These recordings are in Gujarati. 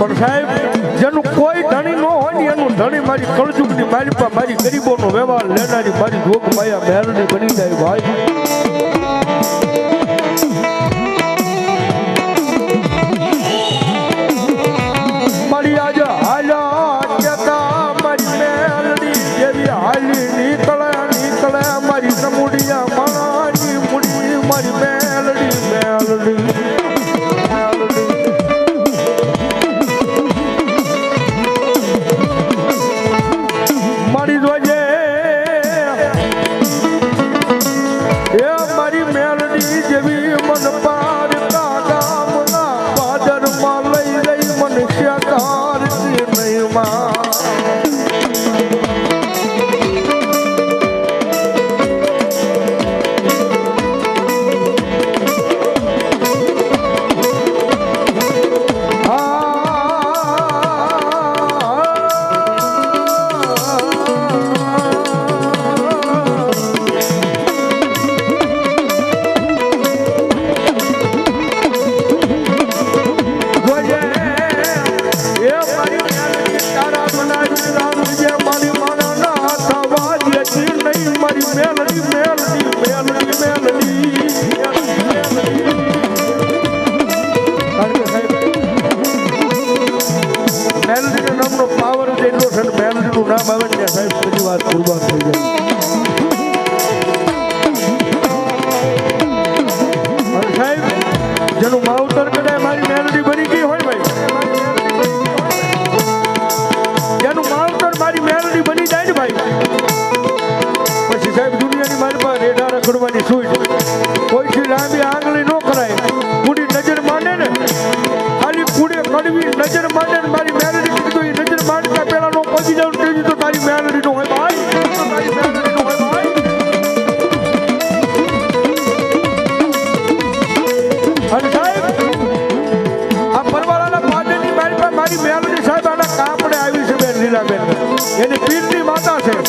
પણ સાહેબ, જેનું કોઈ ધણી ન હોય ને એનું ધણી મારી કળજુકની મારી પા મારી ગરીબોનો વ્યવહાર લેનારી મારી જોગ માયા મહેરની બની જાય ભાઈ.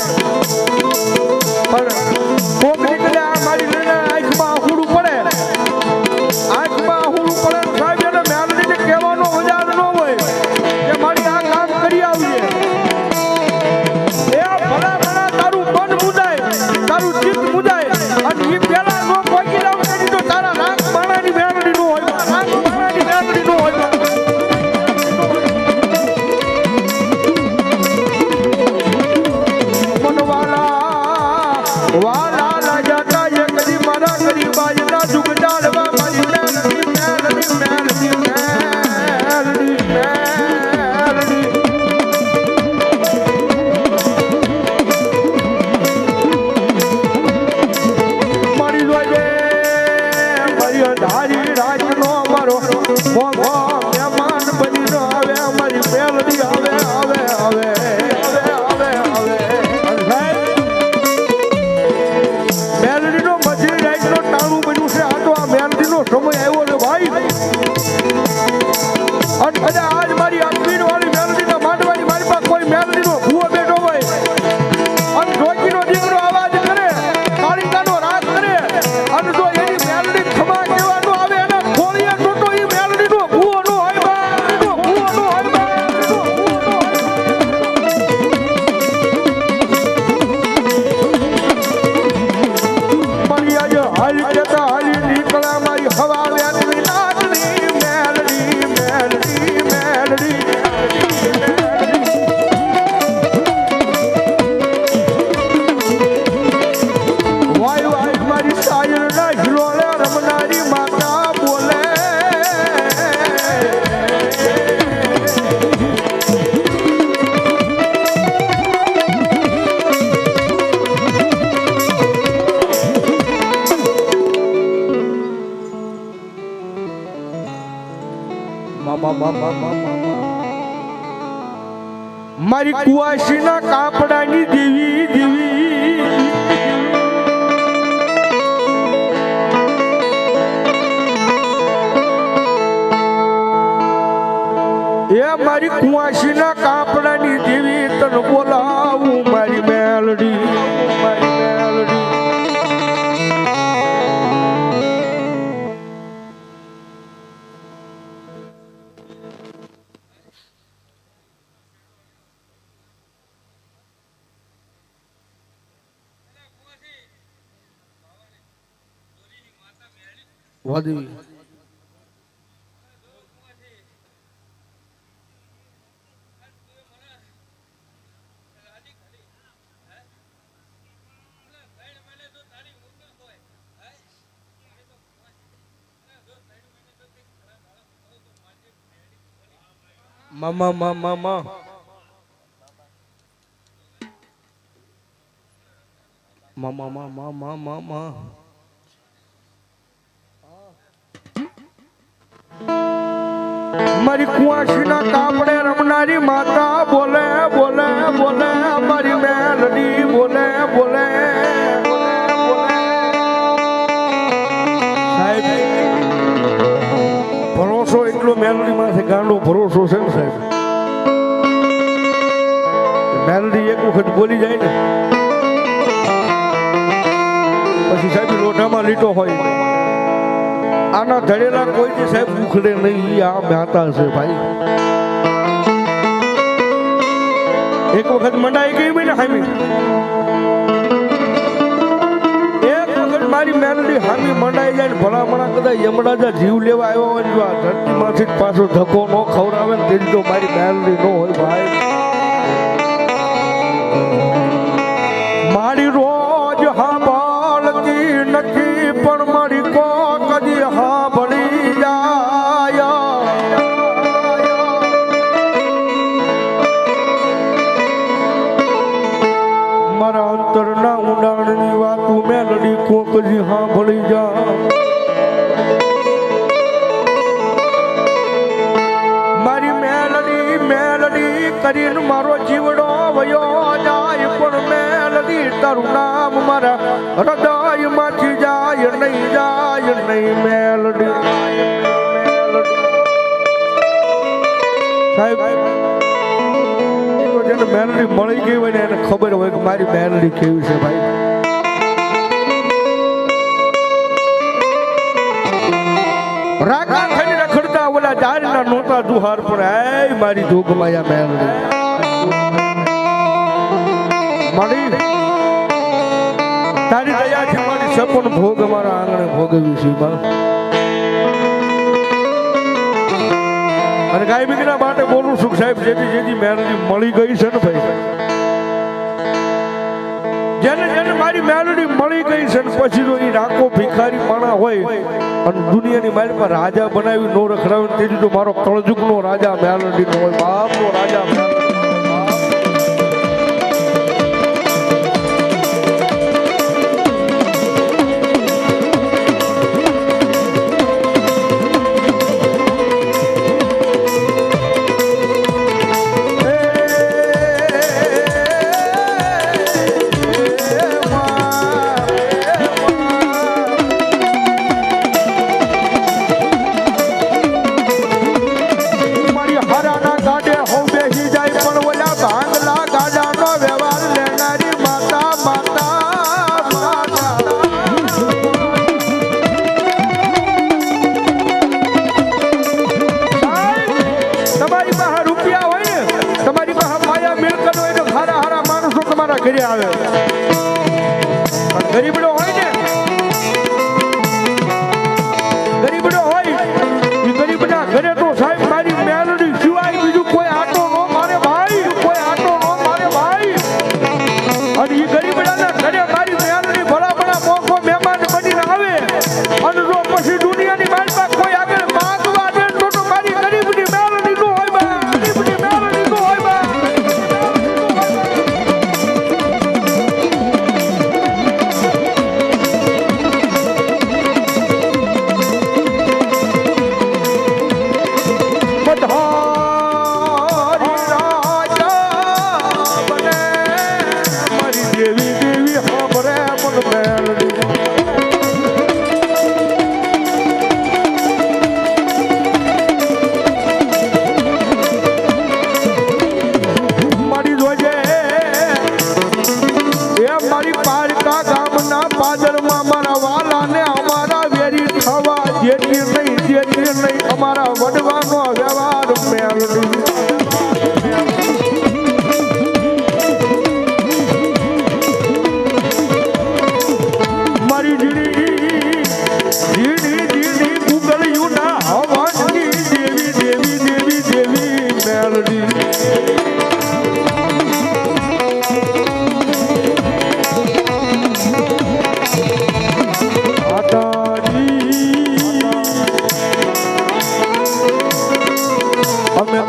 Thank you. ના દુઃખ ડાળવા મરી જાય કુવાસીના કાપડાની જેવી તન બોલાવું મારી મેલડી મારી મેલડી. વાદેવી મામા મામા મા મામા મામા મામા મા મારી કુવાસીના કાપડે રમનારી માતા બોલે બોલે બોલે, મારી મેલડી. બોલી જાય ને. પછી સાહેબ, લોઢામાં લીટો હોય. આના ધડેલા કોઈ જે સાહેબ ઉખડે નહીં આ મહેતા છે ભાઈ. એક વખત મંડાઈ ગઈ ને હામી એક વખત મારી મેલડી હામી મંડાઈ જાય ભલામણા કદાચ યમરાજા જીવ લેવા આવ્યો હોય જો આ ધરતીમાંથી પાછો ધક્કો ન ખવડાવે ને તેની તો મારી મેલડી ન હોય ભાઈ. મારી રોજ હાંભળતી નથી, પણ મારી કો કદી હાંભળી જાય. મારા અંતરના ઊંડાણની વાતો મેલડી કોક જી હાંભળી જા કરીને મારો જીવડો જાય, પણ મેલડી તારું નામ મારા હૃદયમાંથી જાય નહીં જાય નહીં મેલડી સાહેબ જેને મેલડી મળી ગઈ હોય ને એને ખબર હોય કે મારી મેલડી કેવી છે ભાઈ. રાગા થઈને રખડતા ઓલા જારના નોતા દુહાર પણ એ મારી જોગમાયા મેલડી. મળી. તારી દયાથી મારી સપન ભોગ મારા આંગણે ભોગવી છે બા અને ગાય બીકના માટે બોલું છું સાહેબ, જેથી જેથી મેલડી મળી ગઈ છે ને ભાઈ. જેને જેને મારી મેલડી મળી ગઈ છે ને પછી તો એ રાખો ભિખારી માણા હોય અને દુનિયાની મારી પર રાજા બનાવી નો રખડાવે તેથી તો મારો કળજુગનો રાજા મેલડી નો હોય. બાપનો રાજા મેલડી તમારી પાસે રૂપિયા હોય ને, તમારી પાસે માયા મિલકત હોય તો હારા હારા માણસો તમારા ઘરે આવે. ગરીબડો હોય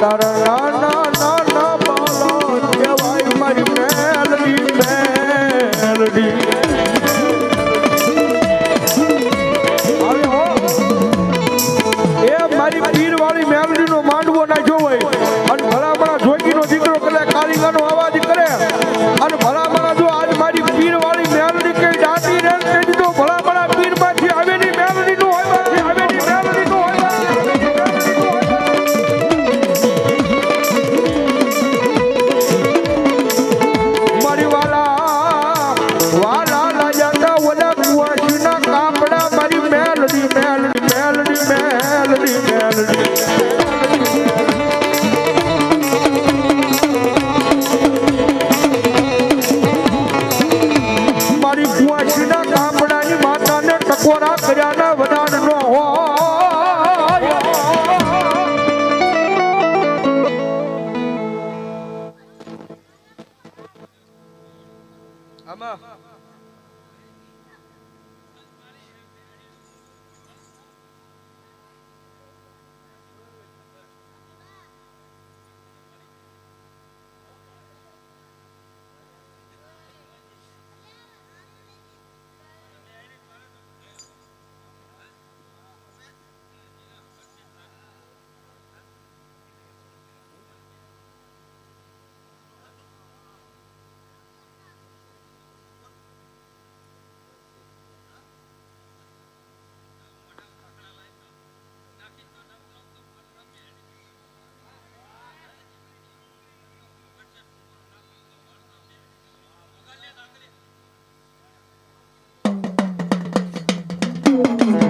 da da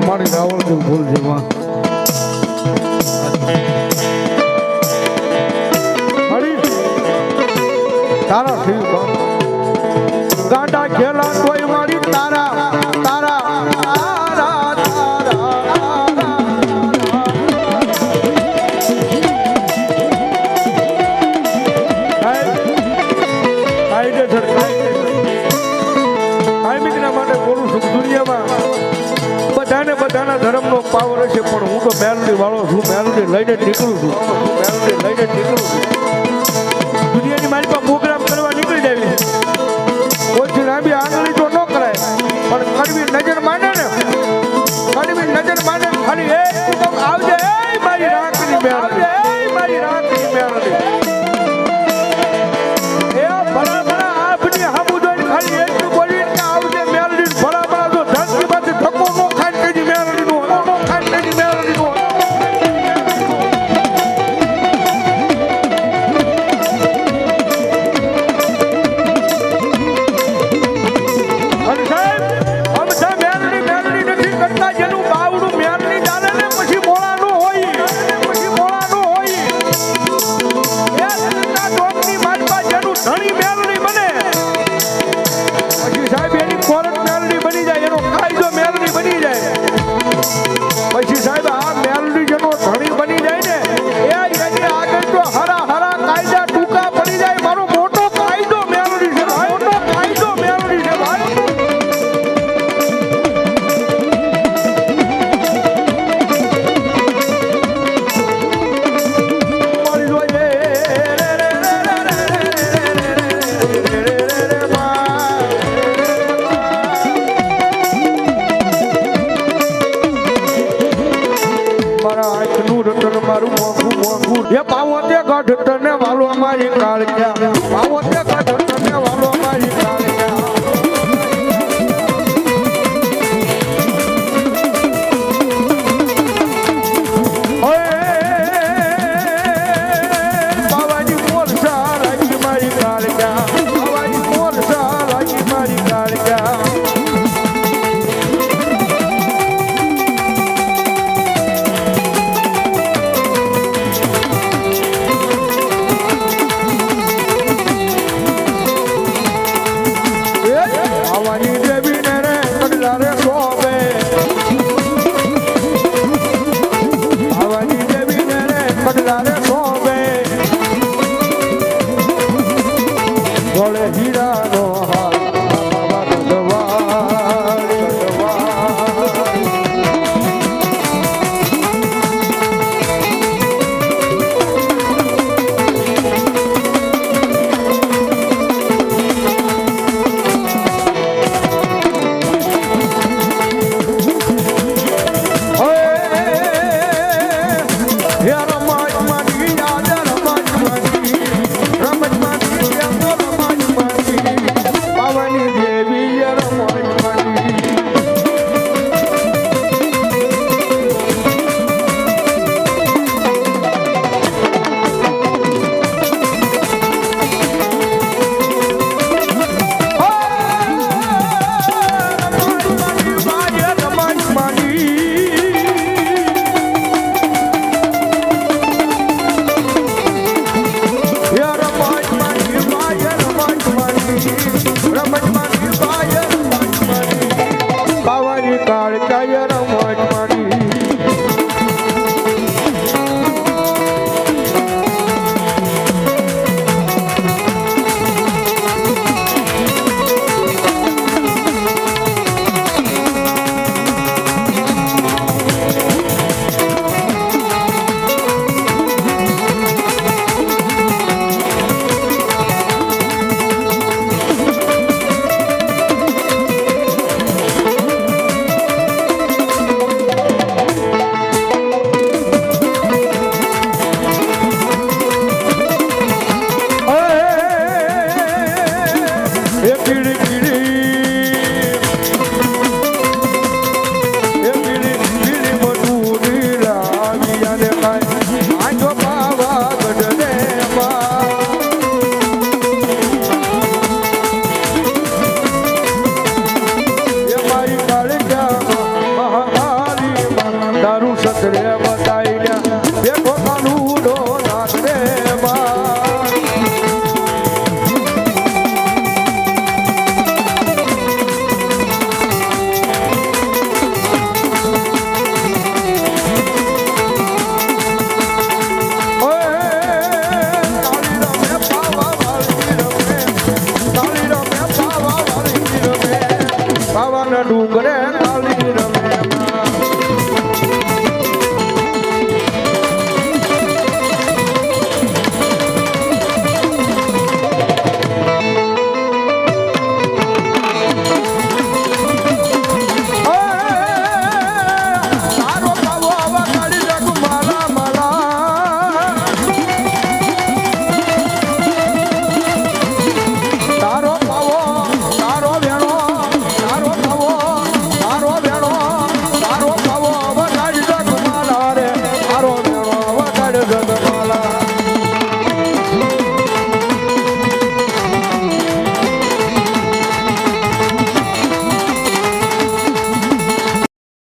મારી રાવળની ભૂલ છે તારા શિવ ગાંડા ખેલા કોઈ મારી, તારા માટે બોલું છું, દુનિયામાં પાવર છે પણ હું તો મેલડી વાળો છું, મેલડી લઈને નીકળું છું. મેલડી લઈને નીકળું છું. દુનિયાની મારી પાસે પ્રોગ્રામ કરવા નીકળી જાય ઓછી લાંબી આગળ